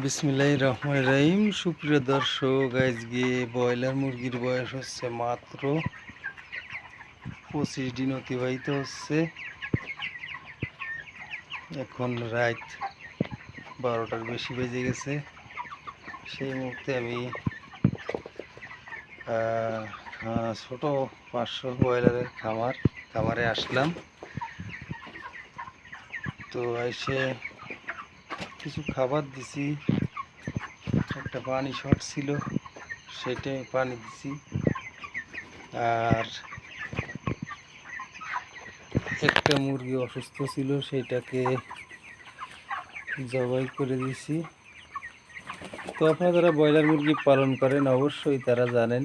বিসমিল্লাহ রহমান রহিম। সুপ্রিয় দর্শক, আজকে ব্রয়লার মুরগির বয়স হচ্ছে মাত্র পঁচিশ দিন অতিবাহিত হচ্ছে। এখন রাত বারোটার বেশি বেজে গেছে। সেই মুহূর্তে আমি ছোট পাঁচশো ব্রয়লারের খামার, খামারে আসলাম। তো এসে কিছু খাবার দিছি। একটা পানি শর্ট ছিল, সেটাই পানি দিছি। আর একটা মুরগি অসুস্থ ছিল, সেটাকে জবাই করে দিছি। তো আপনারা যারা ব্রয়লার মুরগি পালন করেন, অবশ্যই তারা জানেন,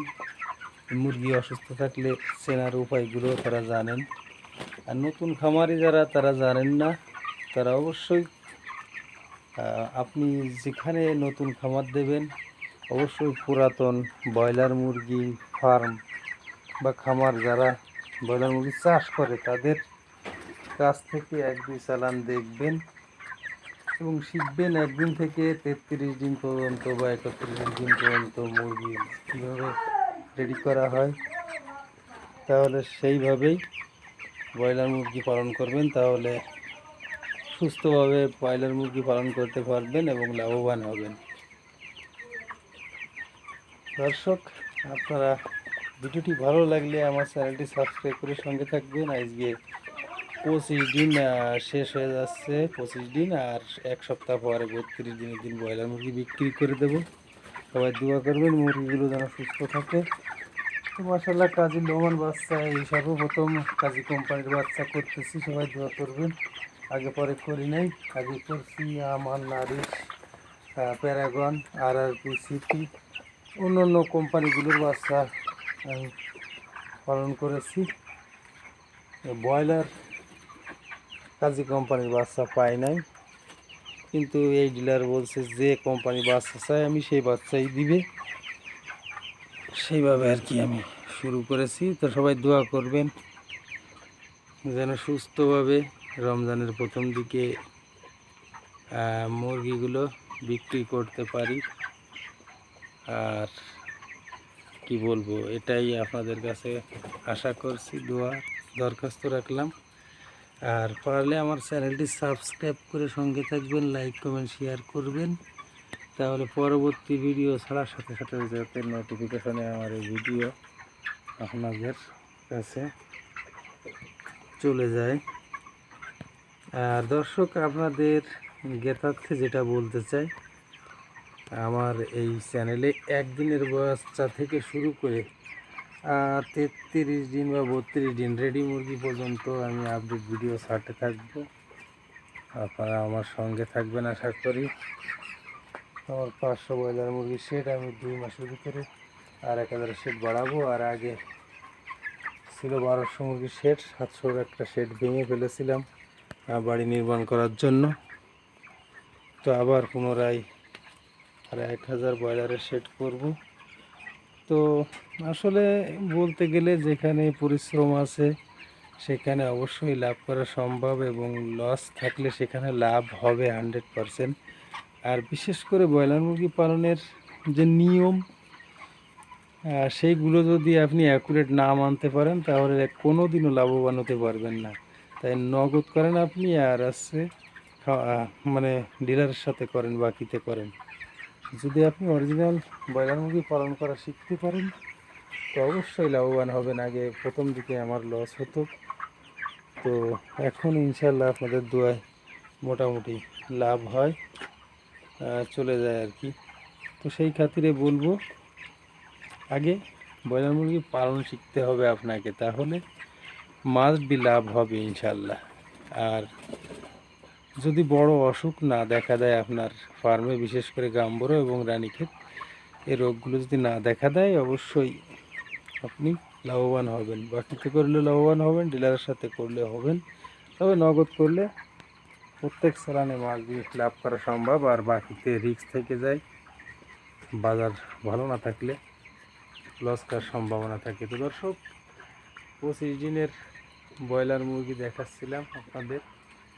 মুরগি অসুস্থ থাকলে চেনার উপায়গুলো তারা জানেন। আর নতুন খামারি যারা, তারা জানেন না, তারা অবশ্যই আপনি যেখানে নতুন খামার দেবেন, অবশ্যই পুরাতন ব্রয়লার মুরগি ফার্ম বা খামার যারা ব্রয়লার মুরগি চাষ করে, তাদের কাছ থেকে এক দুই চালান দেখবেন এবং শিখবেন একদিন থেকে তেত্রিশ দিন পর্যন্ত বা একত্রিশ দিন পর্যন্ত মুরগি কীভাবে রেডি করা হয়। তাহলে সেইভাবেই ব্রয়লার মুরগি পালন করবেন। তাহলে সুস্থভাবে ব্রয়লার মুরগি পালন করতে পারবেন এবং লাভবান হবেন। দর্শক, আপনারা ভিডিওটি ভালো লাগলে আমার চ্যানেলটি সাবস্ক্রাইব করে সঙ্গে থাকবেন। আজকে পঁচিশ দিন শেষ হয়ে যাচ্ছে পঁচিশ দিন আর এক সপ্তাহ পরে বত্রিশ দিনের দিন ব্রয়লার মুরগি বিক্রি করে দেবো। সবাই দোয়া করবেন মুরগিগুলো যেন সুস্থ থাকে। তো মাসাল্লাহ কাজী লোমান বাচ্চা এই সর্বপ্রথম কাজী কোম্পানির বাচ্চা করতেছি। সবাই দোয়া করবেন। আগে পরে করি নাই, আগে করছি আমার নারিশ প্যারাগন আর আর পি সিটি অন্য অন্য কোম্পানিগুলোর বাচ্চা আমি পালন করেছি। ব্রয়লার কাজী কোম্পানির বাচ্চা পাই নাই, কিন্তু এই ডিলার বলছে যে কোম্পানি বাচ্চা চাই আমি সেই বাচ্চাই দিবে। সেইভাবে আর কি আমি শুরু করেছি। তো সবাই দোয়া করবেন যেন সুস্থভাবে রমজানের প্রথম দিকে মুরগিগুলো বিক্রি করতে পারি। আর কি বলব, এটাই আপনাদের কাছে আশা করছি, দোয়া দরখাস্ত রাখলাম। আর পারলে আমার চ্যানেলটি সাবস্ক্রাইব করে সঙ্গে থাকবেন, লাইক, কমেন্ট, শেয়ার করবেন। তাহলে পরবর্তী ভিডিও ছাড়ার সাথে সাথে যাতে নোটিফিকেশনে আমার এই ভিডিও আপনাদের কাছে চলে যায়। দর্শক, আপনাদের জ্ঞাতার্থে যেটা বলতে চাই, আমার এই চ্যানেলে একদিনের বাচ্চা থেকে শুরু করে তেত্রিশ দিন বা বত্রিশ দিন রেডি মুরগি পর্যন্ত আমি আপডেট ভিডিও ছাড়তে থাকব। আপনারা আমার সঙ্গে থাকবেন, আশা করি। আমার পাঁচশো ব্রয়লার মুরগির শেড আমি দুই মাসের ভিতরে আর এক হাজার শেড বাড়াবো। আর আগে ছিল বারোশো মুরগির শেড সাতশোর একটা শেড ভেঙে ফেলেছিলাম। বাড়ি নির্মাণ করার জন্য। তো আবার পুনরায় আর এক হাজার ব্রয়লারের সেট করব। তো আসলে বলতে গেলে যেখানে পরিশ্রম আছে, সেখানে অবশ্যই লাভ করা সম্ভব এবং লস থাকলে সেখানে লাভ হবে হান্ড্রেড পারসেন্ট আর বিশেষ করে ব্রয়লার মুরগি পালনের যে নিয়ম সেইগুলো যদি আপনি অ্যাকুরেট না মানতে পারেন, তাহলে কোনো দিনও লাভবান হতে পারবেন না। তাই নগদ করেন আপনি আর আছে মানে ডিলারের সাথে করেন, বাকিতে করেন। যদি আপনি অরিজিনাল ব্রয়লার মুরগি পালন করা শিখতে পারেন, তো অবশ্যই লাভবান হবেন। আগে প্রথম দিকে আমার লস হতো। তো এখন ইনশাল্লাহ আপনাদের দোয়ায় মোটামুটি লাভ হয় চলে যায় আর কি। তো সেই খাতিরে বলব, আগে ব্রয়লার মুরগি পালন শিখতে হবে আপনাকে। তাহলে মাস্ট বি লাভ হবে ইনশাল্লাহ। আর যদি বড় অসুখ না দেখা দেয় আপনার ফার্মে, বিশেষ করে গাম্বরো এবং রানীক্ষেত এই রোগগুলো যদি না দেখা দেয়, অবশ্যই আপনি লাভবান হবেন। বাকিতে করলে লাভবান হবেন, ডিলারের সাথে করলে হবেন। তবে নগদ করলে প্রত্যেক সালানে মাছ দিয়ে লাভ করা সম্ভব। আর বাকিতে রিস্ক থেকে যায়, বাজার ভালো না থাকলে লস করার সম্ভাবনা থাকে। তো দর্শক, পঁচিশ দিনের ব্রয়লার মুরগি দেখাচ্ছিলাম আপনাদের।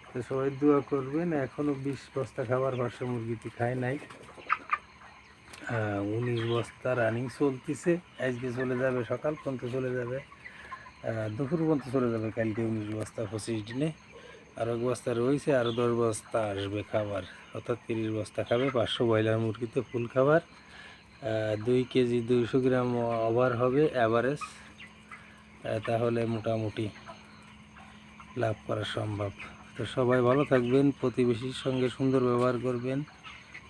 তো সবাই দোয়া করবেন এখনও বিশ বস্তা খাবার পাঁচশো মুরগিতে খায় নাই। উনিশ বস্তা রানিং চলতেছে, আজকে চলে যাবে সকাল পর্যন্ত চলে যাবে। দুপুর পর্যন্ত চলে যাবে, কালকে উনিশ বস্তা, পঁচিশ দিনে। আর এক বস্তা রয়েছে আরও দশ বস্তা আসবে খাবার। অর্থাৎ তিরিশ বস্তা খাবে, পাঁচশো ব্রয়লার মুরগিতে ফুল খাবার। দুই কেজি দুইশো গ্রাম ওভার হবে অ্যাভারেজ তাহলে মোটামুটি লাভ করা সম্ভব। তো সবাই ভালো থাকবেন, প্রতিবেশীর সঙ্গে সুন্দর ব্যবহার করবেন।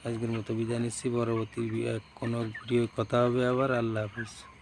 আজকের মতো বিদায় নিচ্ছি, পরবর্তী কোনো ভিডিও কথা হবে আবার। আল্লাহ হাফিজ।